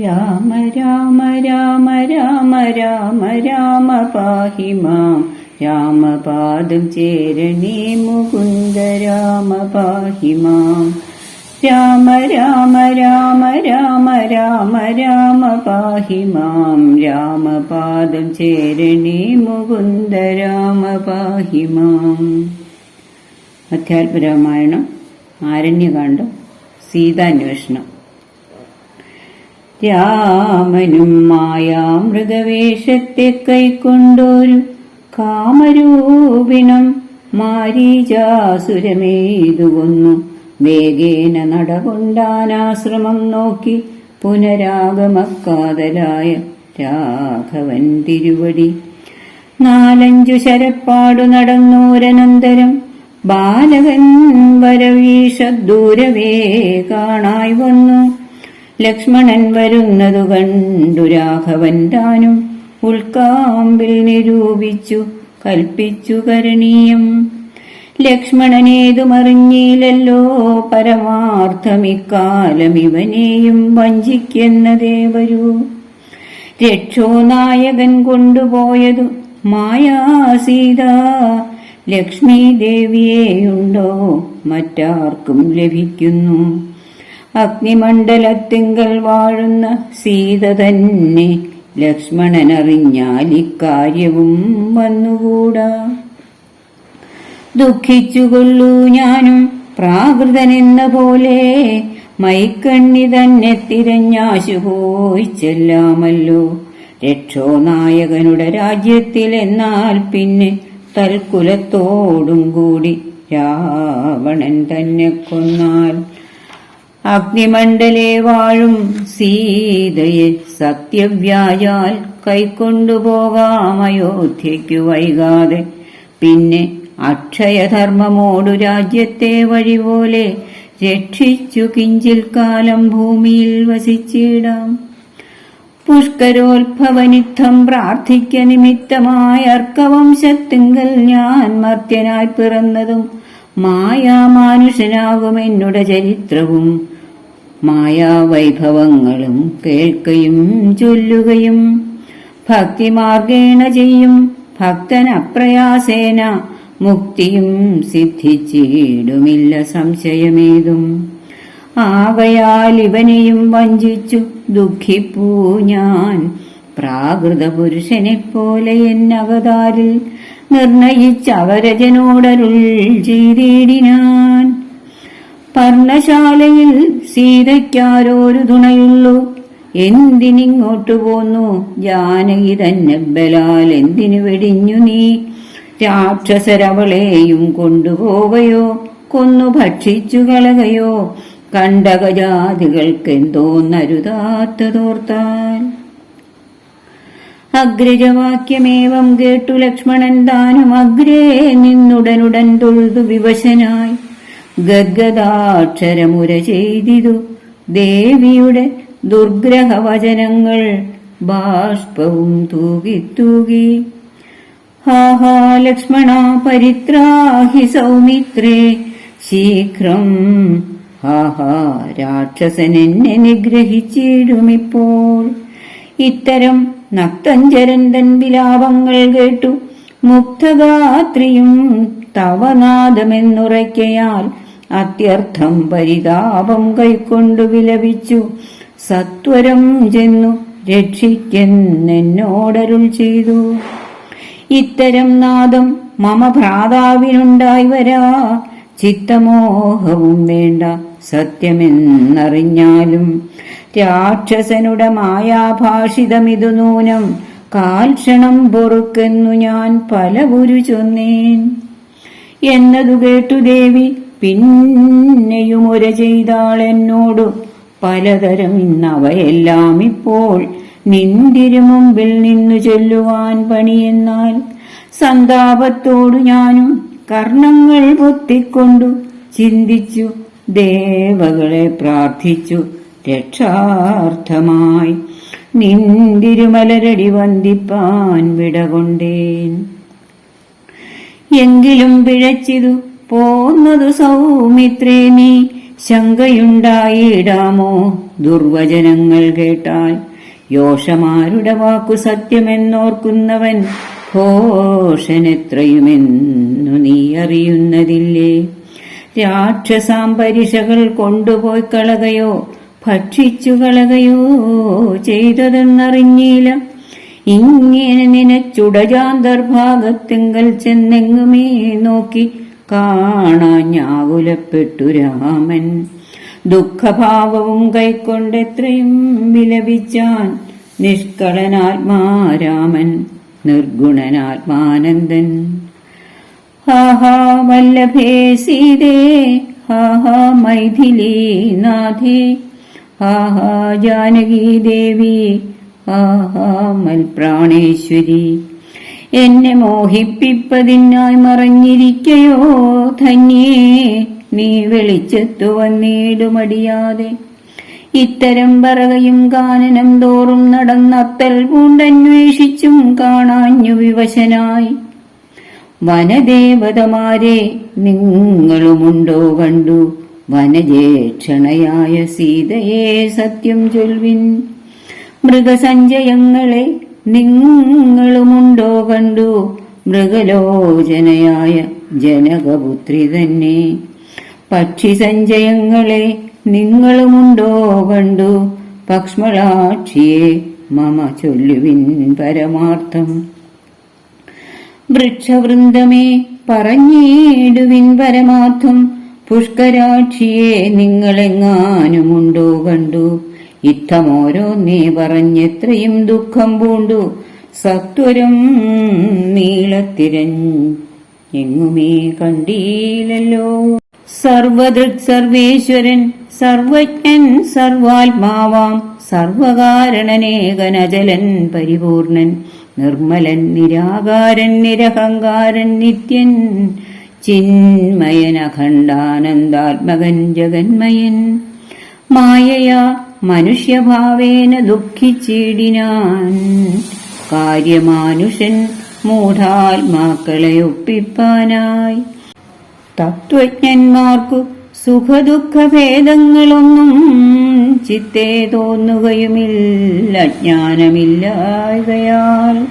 രാമ രാമ രാമ രാമ രാമ രാമ പാഹി മാം. രാമപാദം ചേരണേ മുകുന്ദ രാമ പാഹി മാം. രാമ രാമ രാമ രാമ രാമ രാമ പാഹി മാം. രാമപാദം ചേരണേ മുകുന്ദ രാമ പാഹി മാം. അധ്യാത്മരാമായണം ആരണ്യകാന്ഡം സീതാന്വേഷണം. രാമനും മായാമൃഗവേഷത്തെ കൈക്കൊണ്ടൊരു കാമരൂപിണം മാരീചാസുരമേതുകൊന്നു വേഗേന നടകൊണ്ടാനാശ്രമം നോക്കി പുനരാഗമക്കാതലായ രാഘവൻ തിരുവടി. നാലഞ്ചു ശരപ്പാടു നടന്നോരനന്തരം ബാലകൻ വരവീഷ ദൂരവേ കാണായി വന്നു. ലക്ഷ്മണൻ വരുന്നതു കണ്ടു രാഘവൻ താനും ഉൾക്കാമ്പിൽ നിരൂപിച്ചു കൽപ്പിച്ചു കരണീയം. ലക്ഷ്മണനേതുമറിഞ്ഞില്ലല്ലോ പരമാർത്ഥമിക്കാലം ഇവനെയും വഞ്ചിക്കുന്നതേ വരൂ രക്ഷോ നായകൻ കൊണ്ടുപോയതു മായാസീത ലക്ഷ്മി ദേവിയെയുണ്ടോ മറ്റാർക്കും ലഭിക്കുന്നു. അഗ്നിമണ്ഡലത്തിങ്കൽ വാഴുന്ന സീത തന്നെ ലക്ഷ്മണൻ ലക്ഷ്മണനറിഞ്ഞാൽ ഇക്കാര്യവും വന്നുകൂടാ. ദുഃഖിച്ചുകൊള്ളൂ ഞാനും പ്രാകൃതനെന്ന പോലെ മൈക്കണ്ണി തന്നെ തിരഞ്ഞാശു പോയി ചെല്ലാമല്ലോ. രക്ഷോ നായകനുടെ രാജ്യത്തിൽ എന്നാൽ പിന്നെ തൽക്കുലത്തോടും കൂടി രാവണൻ തന്നെ കൊന്നാൽ അഗ്നിമണ്ഡലെ വാഴും സീതയെ സത്യവ്യായാൽ കൈക്കൊണ്ടുപോകാം അയോധ്യയ്ക്കു വൈകാതെ. പിന്നെ അക്ഷയധർമ്മമോടു രാജ്യത്തെ വഴി പോലെ രക്ഷിച്ചു കിഞ്ചിൽ കാലം ഭൂമിയിൽ വസിച്ചിടാം. പുഷ്കരോത്ഭവനിദ്ധം പ്രാർത്ഥിക്ക നിമിത്തമായ അർക്കവംശത്തിങ്കൽ ഞാൻ മർത്യനായി പിറന്നതും മായാമാനുഷനാകും എന്നുടെ ചരിത്രവും മായാവൈഭവങ്ങളും കേൾക്കുകയും ചൊല്ലുകയും ഭക്തിമാർഗേണ ചെയ്യും ഭക്തൻ അപ്രയാസേന മുക്തിയും സിദ്ധിച്ചിടുമില്ല സംശയമേതും. ആകയാൽ ഇവനെയും വഞ്ചിച്ചു ദുഃഖിപ്പൂ ഞാൻ. പ്രാകൃത പുരുഷനെപ്പോലെ എന്നവതാരിൽ നിർണയിച്ചവരജനോടരുൾ ചെയ്തിടിനാൻ. പർണശാലയിൽ സീതയ്ക്കാരോരു തുണയുള്ളൂ. എന്തിനിങ്ങോട്ടു പോന്നു? ജാനകി തന്നെ ബലാൽ എന്തിനു വെടിഞ്ഞു നീ? രാക്ഷസരവളെയും കൊണ്ടുപോവയോ? കൊന്നു ഭക്ഷിച്ചു കളകയോ? കണ്ടകജാതികൾക്കെന്തോന്നരുതാത്തതോർത്താൽ? അഗ്രജവാക്യമേവം കേട്ടു ലക്ഷ്മണൻ താനും അഗ്രേ നിന്നുടനുടൻ തൊഴുതു വിവശനായി. ഗദ്ഗദാക്ഷരമുര ചെയ്തിതു ദേവിയുടെ ദുർഗ്രഹവചനങ്ങൾ ബാഷ്പവും തൂകി തൂകി ഹാഹാ ലക്ഷ്മണ പരിത്രാഹി സൗമിത്രേ ശീഘ്രം ഹാഹാ രാക്ഷസൻ എന്നെ നിഗ്രഹിച്ചിടുമിപ്പോൾ. ഇത്തരം നക്തഞ്ചരന്തൻ വിലാപങ്ങൾ കേട്ടു മുക്തഗാത്രിയും തവനാദമെന്നുറയ്ക്കയാൽ അത്യർത്ഥം പരിതാപം കൈക്കൊണ്ടു വിലപിച്ചു. സത്വരം ചെന്നു രക്ഷിക്കെന്നോടരുൾ ചെയ്തു. ഇത്തരം നാദം മമ ഭ്രാതാവിനുണ്ടായി വരാ. ചിത്തമോഹവും വേണ്ട സത്യമെന്നറിഞ്ഞാലും രാക്ഷസനുടെ മായാഭാഷിതമിതു നൂനം കാൽക്ഷണം പൊറുക്കെന്നു ഞാൻ പല ഗുരു ചൊന്നേൻ. എന്നതു കേട്ടു ദേവി പിന്നെയും ഒര ചെയ്താൾ എന്നോടു പലതരം ഇന്നവയെല്ലാം ഇപ്പോൾ നിന്തിരു മുമ്പിൽ നിന്നു ചൊല്ലുവാൻ പണിയെന്നാൽ സന്താപത്തോടു ഞാനും കർണങ്ങൾ പൊത്തിക്കൊണ്ടു ചിന്തിച്ചു ദേവകളെ പ്രാർത്ഥിച്ചു രക്ഷാർത്ഥമായി നിന്തിരുമലരടി വന്ദിപ്പാൻ വിടകൊണ്ടേൻ. എങ്കിലും പിഴച്ചിതു പോന്നതു സൗമിത്രേ നീ ശങ്കയുണ്ടായിടാമോ? ദുർവചനങ്ങൾ കേട്ടാൽ യോഷമാരുടെ വാക്കു സത്യമെന്നോർക്കുന്നവൻ ഘോഷനെത്രയുമെന്നു നീ അറിയുന്നതില്ലേ? രാക്ഷസാംപരിഷകൾ കൊണ്ടുപോയി കളകയോ ഭക്ഷിച്ചു കളകയോ ചെയ്തതെന്നറിഞ്ഞില്ല. ഇങ്ങനെ നിനച്ചുടജാന്തർഭാഗത്തെങ്കൽ ചെന്നെങ്ങുമേ നോക്കി കാണാഞ്ഞാകുലപ്പെട്ടു രാമൻ. ദുഃഖഭാവവും കൈക്കൊണ്ടെത്രയും വിലപിച്ചാൻ നിഷ്കളനാത്മാരാമൻ നിർഗുണനാത്മാനന്ദൻ. ഹാഹാ വല്ലഭേ സീതേ ഹാഹാ മൈഥിലീ നാഥേ ഹാഹാ ജാനകീ ദേവി ഹാഹാ മൽപ്രാണേശ്വരി. എന്നെ മോഹിപ്പിപ്പതിനായി മറഞ്ഞിരിക്കയോ? ധന്യേ നീ വെളിച്ചത്തു വന്നിടുമടിയാതെ. ഇത്തരം പറകയും കാനനം തോറും നടന്നത്തൽ പൂണ്ടന്വേഷിച്ചും കാണാഞ്ഞു വിവശനായി. വനദേവതമാരെ നിങ്ങളുമുണ്ടോ കണ്ടു? വനജേക്ഷണയായ സീതയെ സത്യം ചൊൽവിൻ. മൃഗസഞ്ചയങ്ങളെ നിങ്ങളുമുണ്ടോ കണ്ടു? മൃഗലോചനയായ ജനകപുത്രി തന്നെ. പക്ഷി സഞ്ചയങ്ങളെ നിങ്ങളുമുണ്ടോ കണ്ടു? പക്ഷ്മളാക്ഷിയെ മമ ചൊല്ലുവിൻ പരമാർത്ഥം. വൃക്ഷവൃന്ദമേ പറഞ്ഞിടുവിൻ പരമാർത്ഥം. പുഷ്കരാക്ഷിയെ നിങ്ങളെങ്ങാനുമുണ്ടോ കണ്ടു? ഇത്തമോരോന്നേ പറഞ്ഞെത്രയും ദുഃഖം പൂണ്ടു. സത്വരം നീളത്തിരഞ്ഞെങ്ങുമേ കണ്ടീലല്ലോ സർവദൃക് സർവേശ്വരൻ സർവജ്ഞൻ സർവാത്മാവാം സർവകാരണനേകനജലൻ പരിപൂർണൻ നിർമ്മലൻ നിരാകാരൻ നിരഹങ്കാരൻ നിത്യൻ ചിന്മയൻ അഖണ്ഡാനന്ദാത്മകൻ ജഗന്മയൻ. മായയാ മനുഷ്യഭാവേന ദുഃഖിച്ചിടിനാൻ. കാര്യമാനുഷൻ മൂഢാത്മാക്കളെ ഒപ്പിപ്പാനായി തത്വജ്ഞന്മാർക്കു സുഖദുഃഖഭേദങ്ങളൊന്നും ചിത്തെ തോന്നുകയുമില്ല ജ്ഞാനമില്ലായകയാൽ.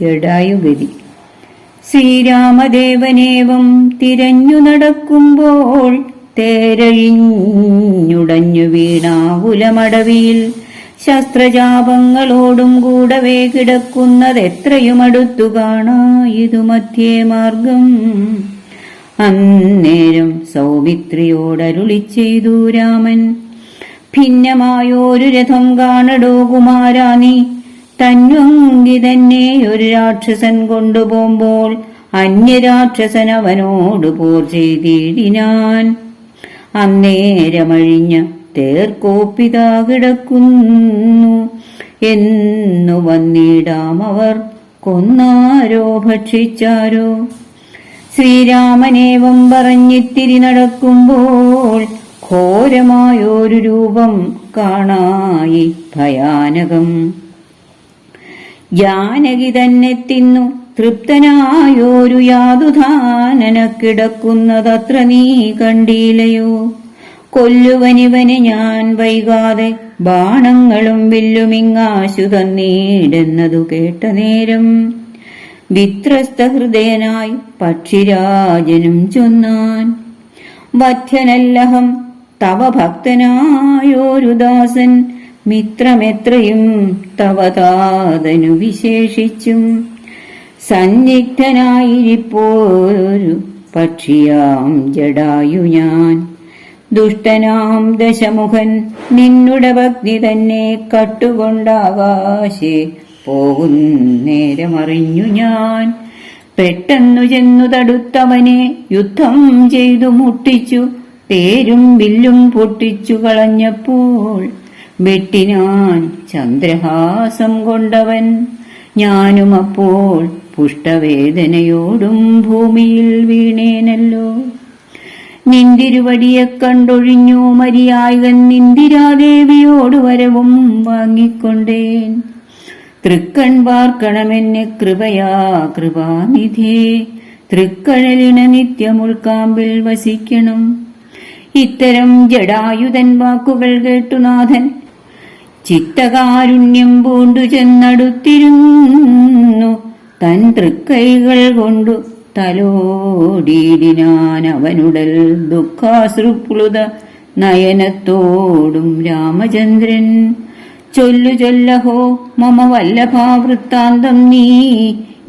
ജഡായുഗതി. ശ്രീരാമദേവനേവം തിരഞ്ഞു നടക്കുമ്പോൾ തേരഴിഞ്ഞുടഞ്ഞു വീണാകുലമടവിയിൽ ശസ്ത്രജാപങ്ങളോടും കൂടവേ കിടക്കുന്നതെത്രയും അടുത്തു കാണാ ഇതു മധ്യേ മാർഗം. അന്നേരം സൗമിത്രിയോടരുളി ചെയ്തു രാമൻ ഭിന്നമായോരു രഥം കാണടോ കുമാരാനി നീ തന്വങ്കി തന്നെ ഒരു രാക്ഷസൻ കൊണ്ടുപോകുമ്പോൾ അന്യരാക്ഷസൻ അവനോട് പോർ ചെയ്തിടിനാൻ അന്നേരമഴിഞ്ഞ തേർക്കോപ്പിതാ കിടക്കുന്നു. എന്നു വന്നിടാം അവർ. കൊന്നാരോ ഭക്ഷിച്ചാരോ? ശ്രീരാമനേവം പറഞ്ഞിത്തിരി നടക്കുമ്പോൾ ഘോരമായൊരു രൂപം കാണായി ഭയാനകം. ജാനകി തന്നെ തിന്നു. തൃപ്തനായോരു യാതുധാനന കിടക്കുന്നതത്ര നീ കണ്ടീലയോ കൊല്ലുവനിവന് ഞാൻ വൈകാതെ ബാണങ്ങളും വില്ലുമിങ്ങാശു തന്നീടെന്നതു കേട്ട നേരം വിത്രസ്ത ഹൃദയനായി പക്ഷിരാജനും ചൊന്നാൻ. വധ്യനല്ലഹം തവ ഭക്തനായോരു ദാസൻ മിത്രമെത്രയും തവതാതനു വിശേഷിച്ചും സന്നിഗ്ധനായിരിപ്പോരു പക്ഷിയാം ജഡായു ഞാൻ. ദുഷ്ടനാം ദശമുഖൻ നിന്നുടെ ഭക്തി തന്നെ കട്ടുകൊണ്ടാകാശേ പോകുന്നേരമറിഞ്ഞു ഞാൻ. പെട്ടെന്നു ചെന്നു തടുത്തവനെ യുദ്ധം ചെയ്തു മുട്ടിച്ചു. തേരും വില്ലും പൊട്ടിച്ചു കളഞ്ഞപ്പോൾ വെട്ടിനാൻ ചന്ദ്രഹാസം കൊണ്ടവൻ. ഞാനുമപ്പോൾ പുഷ്ടവേദനയോടും ഭൂമിയിൽ വീണേനല്ലോ. നിന്തിരുവടിയെ കണ്ടൊഴിഞ്ഞു മരിയായകൻ നിന്തിരാദേവിയോട് വരവും വാങ്ങിക്കൊണ്ടേൻ. തൃക്കൺ പാർക്കണമെന്നെ കൃപയാ കൃപാനിധേ. തൃക്കഴലിന നിത്യമുൾക്കാമ്പിൽ വസിക്കണം. ഇത്തരം ജടായുധൻ വാക്കുകൾ കേട്ടുനാഥൻ ചിത്തകാരുണ്യം പൂണ്ടു ചെന്നടുത്തിരുന്നു. തൃക്കൈകൾ കൊണ്ടു തലോടിയിടിനാൻ അവനുടൽ ദുഃഖാശ്രുപ്ലുത നയനത്തോടും രാമചന്ദ്രൻ. ചൊല്ലു ചൊല്ലഹോ മമ വല്ലഭാവൃത്താന്തം നീ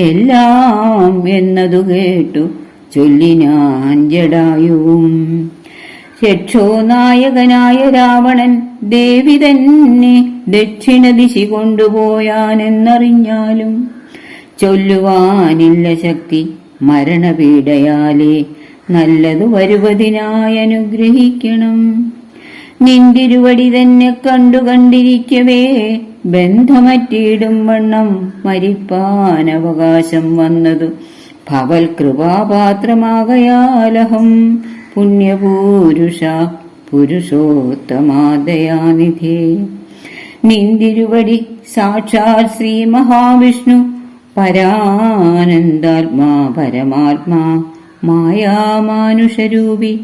എല്ലാം എന്നതു കേട്ടു ചൊല്ലിനാൻ ജടായുവും രക്ഷോ നായകനായ രാവണൻ ദേവി തന്നെ ദക്ഷിണ ദിശി കൊണ്ടുപോയാനെന്നറിഞ്ഞാലും ചൊല്ലുവാനില്ല ശക്തി മരണപീഡയാലേ. നല്ലതു വരുവതിനായി അനുഗ്രഹിക്കണം. നിന്തിരുവടി തന്നെ കണ്ടു കണ്ടിരിക്കവേ. ബന്ധമറ്റിയിടും വണ്ണം മരിപ്പാൻ അവകാശം വന്നതു. ഭവൽ കൃപാപാത്രമാകയാലഹം. പുണ്യപൂരുഷ പുരുഷോത്തമാദയാനിധേ. നിന്തിരുവടി സാക്ഷാൽ ശ്രീ മഹാവിഷ്ണു പരാനന്ദാത്മാ പരമാത്മാ മായാമാനുഷരൂപി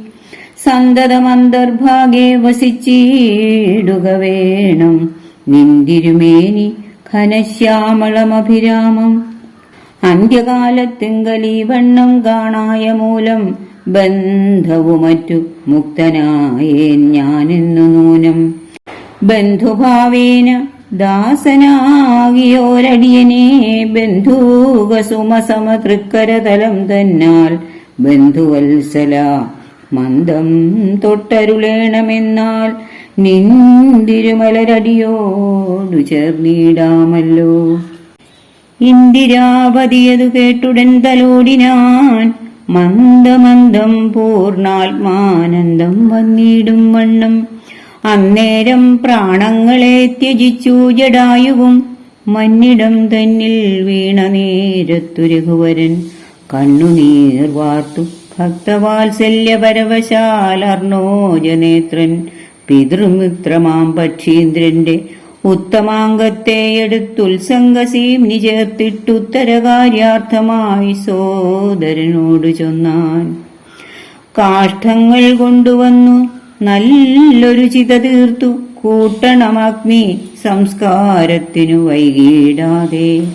സന്തതമന്തർഭാഗേ വസിച്ചിടുക വേണം നിന്തിരുമേനി ഘനശ്യാമളമഭിരാമം. അന്ത്യകാലത്തിങ്കലീ വണ്ണം കാണായ മൂലം ബന്ധവുമറ്റു മുക്തനായേ ഞാനെന്നു നൂനം. ബന്ധുഭാവേന ദാസനാകിയോരടിയനെ ബന്ധുകസുമസമതൃക്കരതലം തന്നാൽ ബന്ധുവത്സല മന്ദം തൊട്ടരുളേണമെന്നാൽ നിന്തിരുമലരടിയോടു ചേർന്നിടാമല്ലോ. ഇന്ദിരാപതിയതു കേട്ടുടൻ തലോടിനാൻ മന്ദമന്ദം പൂർണാത്മാനന്ദം വന്നിടും വണ്ണം. അന്നേരം പ്രാണങ്ങളെ ത്യജിച്ചു ജടായുവും മന്നിടം തന്നിൽ വീണ നേരത്തു രഘുവരൻ കണ്ണുനീർ വാർത്തു. ഭക്തവാത്സല്യ പരവശാലർണോജനേത്രൻ പിതൃമിത്രമാം പക്ഷീന്ദ്രന്റെ ഉത്തമാംഗത്തെ എടുത്തുത്സംഗസീം നിചേർത്തിട്ടുത്തരകാര്യാർത്ഥമായി സോദരനോട് ചൊന്നാൻ. കാഷ്ഠങ്ങൾ കൊണ്ടുവന്നു. നല്ലൊരു ചിത തീർത്തു. കൂട്ടണമഗ്നി സംസ്കാരത്തിനു വൈകിടാതെ.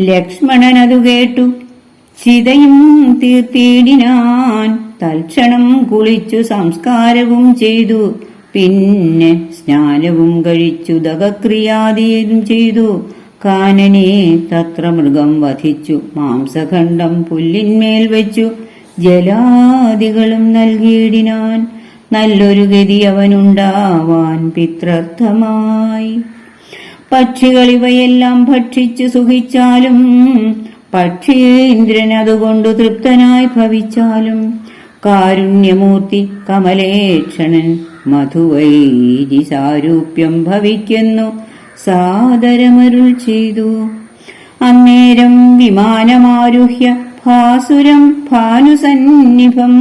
ലക്ഷ്മണനതു കേട്ടു. ചിതയും തീർത്തിയിടിനാൻ തൽക്ഷണം കുളിച്ചു സംസ്കാരവും ചെയ്തു. പിന്നെ സ്നാനവും കഴിച്ചു ദഹക്രിയാദിയും ചെയ്തു. കാനനെ തത്ര മൃഗം വധിച്ചു മാംസഖണ്ഡം പുല്ലിന്മേൽ വെച്ചു. ജലാദികളും നൽകിയിടിനാൻ നല്ലൊരു ഗതി അവനുണ്ടാവാൻ പിത്രർത്ഥമായി. പക്ഷികൾ ഇവയെല്ലാം ഭക്ഷിച്ചു സുഖിച്ചാലും പക്ഷീന്ദ്രൻ അതുകൊണ്ട് തൃപ്തനായി ഭവിച്ചാലും കാരുണ്യമൂർത്തി കമലേക്ഷണൻ മധുവൈരി സാരൂപ്യം ഭവിക്കുന്നു സാദരമരുൾ ചെയ്തു. അന്നേരം വിമാനമാരുഹ്യ ഭാസുരം ഭാനുസന്നിഭം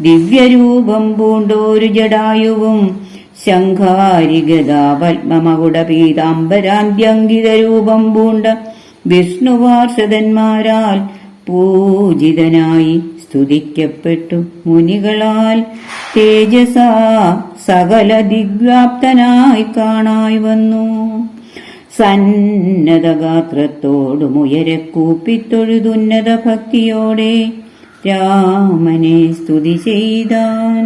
ദിവ്യരൂപം പൂണ്ടോരു ജടായുവും ശംഖാരിഗതാ പത്മമകുട പീതാംബരാന്ത്യങ്കിത രൂപം പൂണ്ട വിഷ്ണുവാർഷതന്മാരാൽ പൂജിതനായി സ്തുതിക്കപ്പെട്ടു മുനികളാൽ തേജസ സകല ദിഗ്വാപ്തനായി കാണായി വന്നു. സന്നതഗാത്രത്തോടുമുയരെ കൂപ്പിത്തൊഴുതുന്നത ഭക്തിയോടെ രാമനെ സ്തുതി ചെയ്താൻ.